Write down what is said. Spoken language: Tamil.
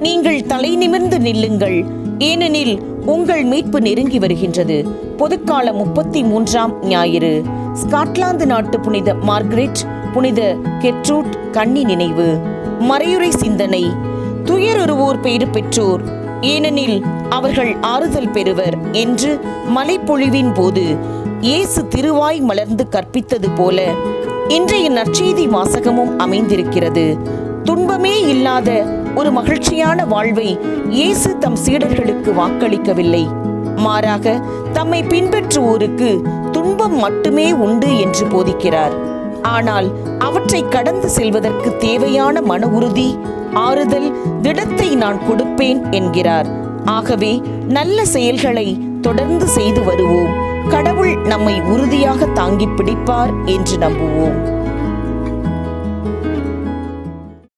நீங்கள் தலை நிமிர்ந்து நில்லுங்கள். ஏனெனில் உங்கள் மீட்பு நெருங்கி வருகின்றது. பொதுக்கால முப்பத்தி மூன்றாம் ஞாயிறு. ஸ்காட்லாந்து நாட்டு புனித மார்கரெட் புனித கெட்ரூட் கன்னி நினைவு. மறையுறை சிந்தனை. துயருருவோர் பேறு பெற்றோர். ஏனெனில் அவர்கள் ஆறுதல் பெறுவர் என்று மலைப்பொழிவின் போது இயேசு திருவாய் மலர்ந்து கற்பித்தது போல இன்றைய நற்செய்தி வாசகமும் அமைந்திருக்கிறது. துன்பமே இல்லாத ஒரு மகிழ்ச்சியான வாழ்வை இயேசு தம் சீடர்களுக்கு வாக்களிக்கவில்லை. மாறாக தம்மை பின்பற்றுவோருக்கு துன்பம் மட்டுமே உண்டு என்று போதிக்கிறார். ஆனால் அவற்றை கடந்து செல்வதற்கு தேவையான மன உறுதி ஆறுதல் திடத்தை நான் கொடுப்பேன் என்கிறார். ஆகவே நல்ல செயல்களை தொடர்ந்து செய்து வருவோம். கடவுள் நம்மை உறுதியாக தாங்கி பிடிப்பார் என்று நம்புவோம்.